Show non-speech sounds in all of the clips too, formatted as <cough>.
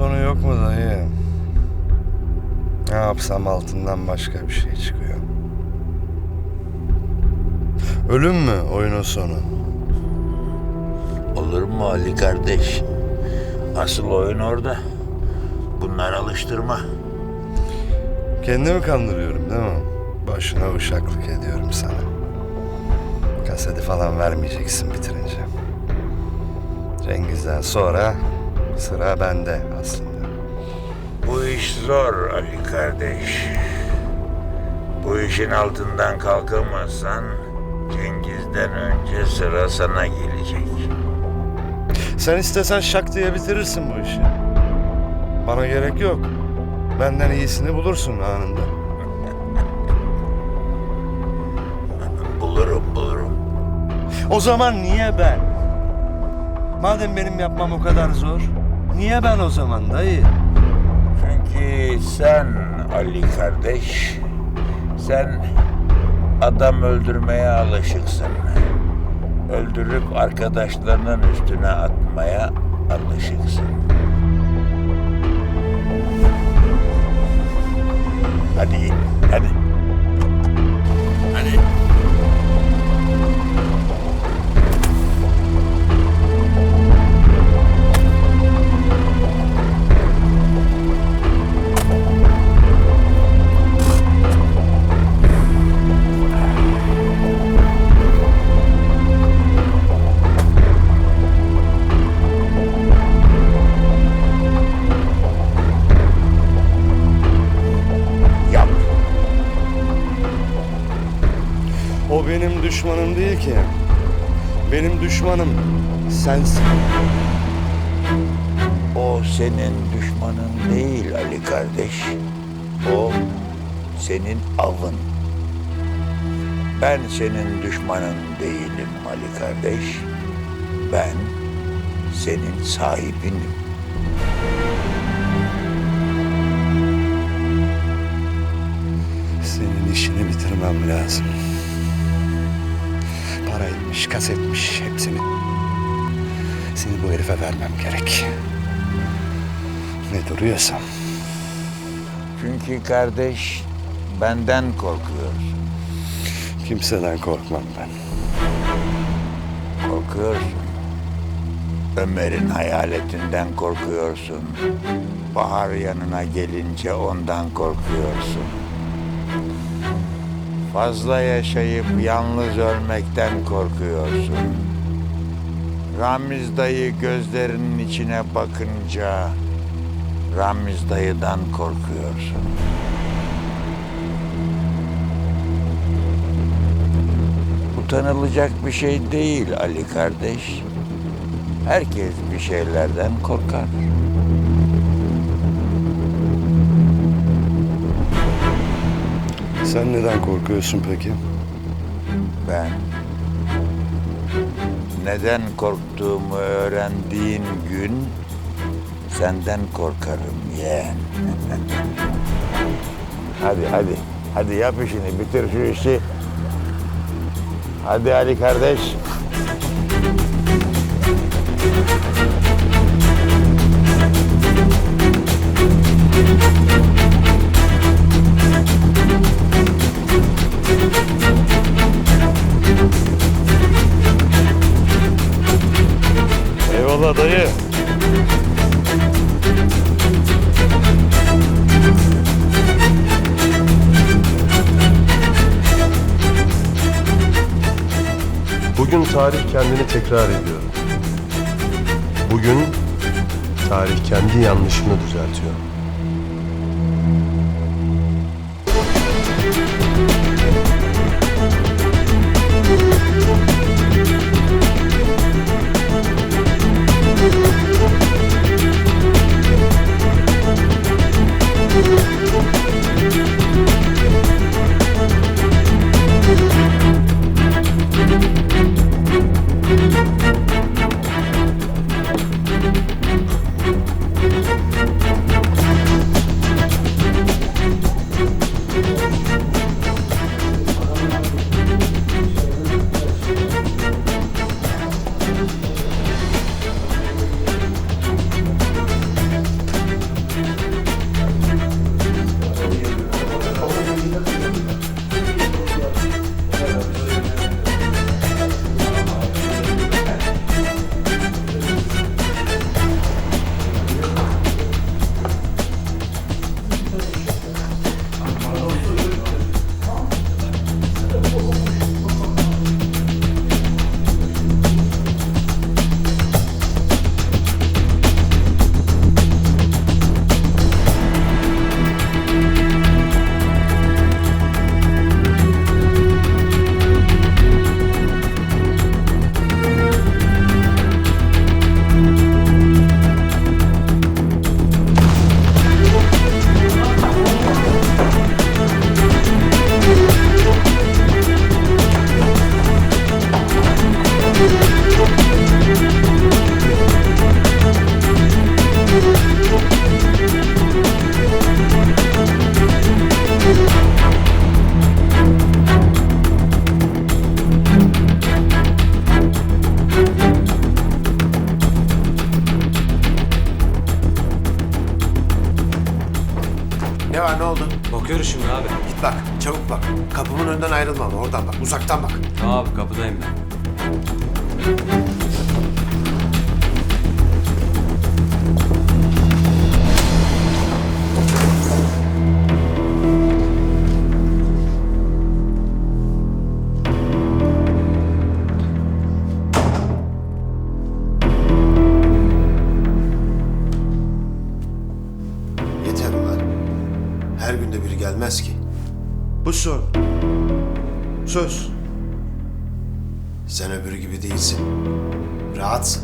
sonu yok mu dayı? Ne yapsam altından başka bir şey çıkıyor. Ölüm mü oyunun sonu? Olur mu Ali kardeş? Asıl oyun orada. Bunlar alıştırma. Kendimi kandırıyorum değil mi? Boşuna uşaklık ediyorum sana. Kaseti falan vermeyeceksin bitirince. Cengiz'den sonra sıra bende aslında. Bu iş zor Ali kardeş. Bu işin altından kalkamazsan Cengiz'den önce sıra sana gelecek. Sen istesen şak diye bitirirsin bu işi. Bana gerek yok. Benden iyisini bulursun anında. Bulurum bulurum. O zaman niye ben? Madem benim yapmam o kadar zor, niye ben o zaman dayı? Çünkü sen Ali kardeş, sen adam öldürmeye alışıksın. Öldürüp arkadaşlarının üstüne atmaya alışıksın. Hadi. Hadi. Düşmanım değil ki. Benim düşmanım sensin. O senin düşmanın değil Ali kardeş. O senin avın. Ben senin düşmanın değilim Ali kardeş. Ben senin sahibinim. Senin işini bitirmem lazım. Paraymış, kasetmiş hepsini. Seni bu herife vermem gerek. Ne duruyorsam. Çünkü kardeş benden korkuyorsun. Kimseden korkmam ben. Korkuyorsun. Ömer'in hayaletinden korkuyorsun. Bahar yanına gelince ondan korkuyorsun. Fazla yaşayıp yalnız ölmekten korkuyorsun. Ramiz dayı gözlerinin içine bakınca Ramiz dayıdan korkuyorsun. Utanılacak bir şey değil Ali kardeş. Herkes bir şeylerden korkar. Sen neden korkuyorsun peki? Ben neden korktuğumu öğrendiğin gün senden korkarım yeğen. <laughs> hadi hadi. Hadi yap işini bitir şu işi. Hadi Ali kardeş. Eyvallah dayı. Bugün tarih kendini tekrar ediyor. Bugün tarih kendi yanlışını düzeltiyor. Kapımın önünden ayrılma ama oradan bak, uzaktan bak. Tamam abi kapıdayım ben. Yeter ulan. Her günde biri gelmez ki. Bu son. Söz. Sen öbürü gibi değilsin. Rahatsın.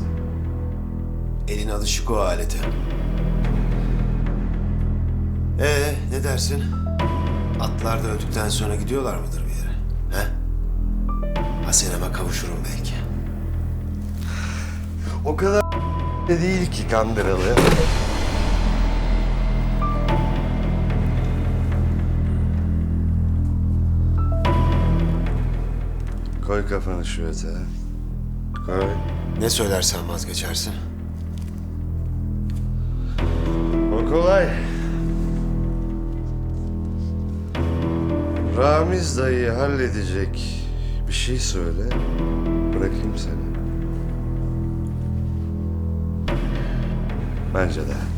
Elin alışık o alete. Ee, ne dersin? Atlar da öldükten sonra gidiyorlar mıdır bir yere? He? Haseneme kavuşurum belki. O kadar <laughs> de değil ki kandıralı. Koy kafanı şu yatağa. Koy. Ne söylersen vazgeçersin. O kolay. Ramiz dayıyı halledecek bir şey söyle. Bırakayım seni. Bence de.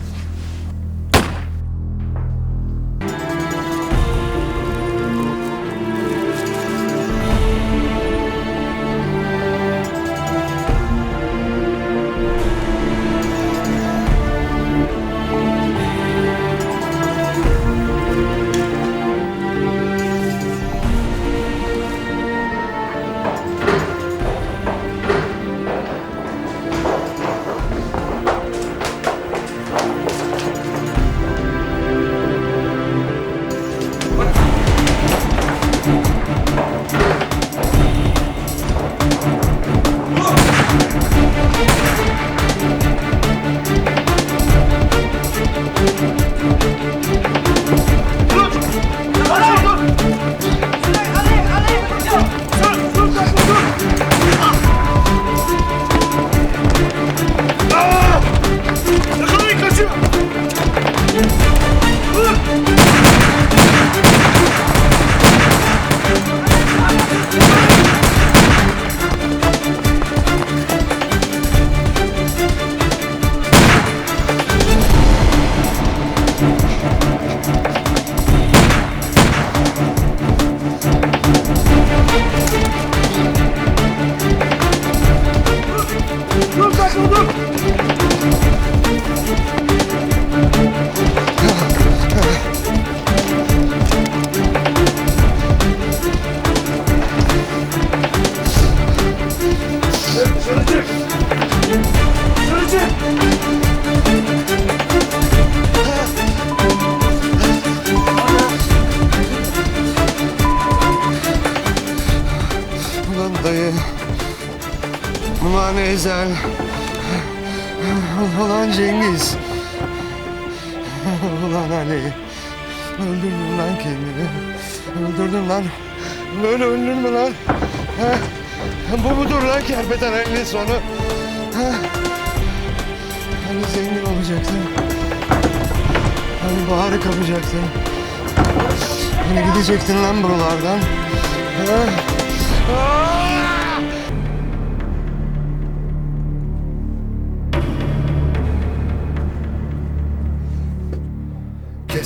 Ulan Cengiz. Ulan Ali. Öldürdün lan kendini. Öldürdün lan. Böyle ölünür mü lan? Ha? Bu mudur lan kerpetenelinin sonu? Ha? Hani zengin olacaktın? Hani baharı kapacaktın? Hani gidecektin lan buralardan? Ha?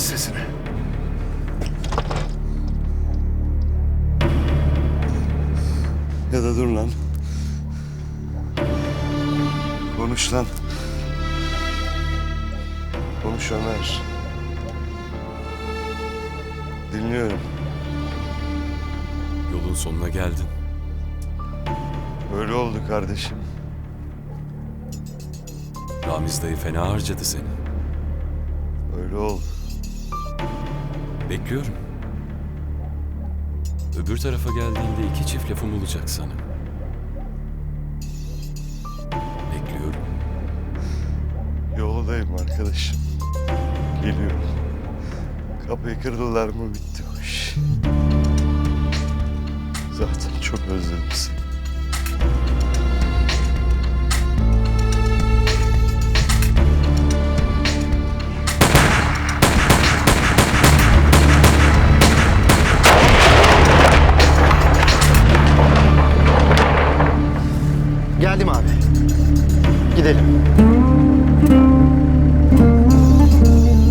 Kes sesini. Ya da dur lan. Konuş lan. Konuş Ömer. Dinliyorum. Yolun sonuna geldin. Öyle oldu kardeşim. Ramiz dayı fena harcadı seni. Öyle oldu. Bekliyorum. Öbür tarafa geldiğinde iki çift lafım olacak sana. Bekliyorum. Yoldayım arkadaşım. Geliyorum. Kapıyı kırdılar mı bitti bu iş. Zaten çok özledim seni.